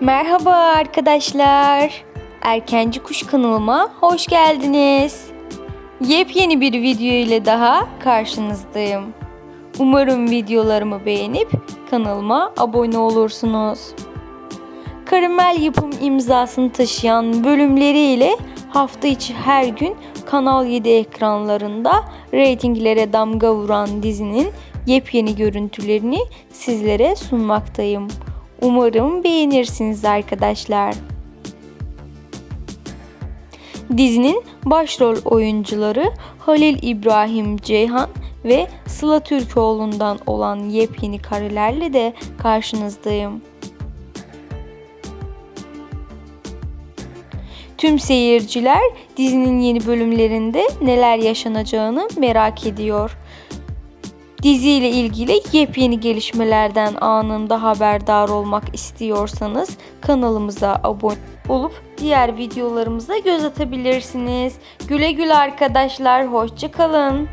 Merhaba arkadaşlar. Erkenci Kuş kanalıma hoş geldiniz. Yepyeni bir video ile daha karşınızdayım. Umarım videolarımı beğenip kanalıma abone olursunuz. Karamel yapım imzasını taşıyan bölümleriyle hafta içi her gün Kanal 7 ekranlarında reytinglere damga vuran dizinin yepyeni görüntülerini sizlere sunmaktayım. Umarım beğenirsiniz arkadaşlar. Dizinin başrol oyuncuları Halil İbrahim Ceyhan ve Sıla Türkoğlu'ndan olan yepyeni karelerle de karşınızdayım. Tüm seyirciler dizinin yeni bölümlerinde neler yaşanacağını merak ediyor. Dizi ile ilgili yepyeni gelişmelerden anında haberdar olmak istiyorsanız kanalımıza abone olup diğer videolarımıza göz atabilirsiniz. Güle güle arkadaşlar, hoşçakalın.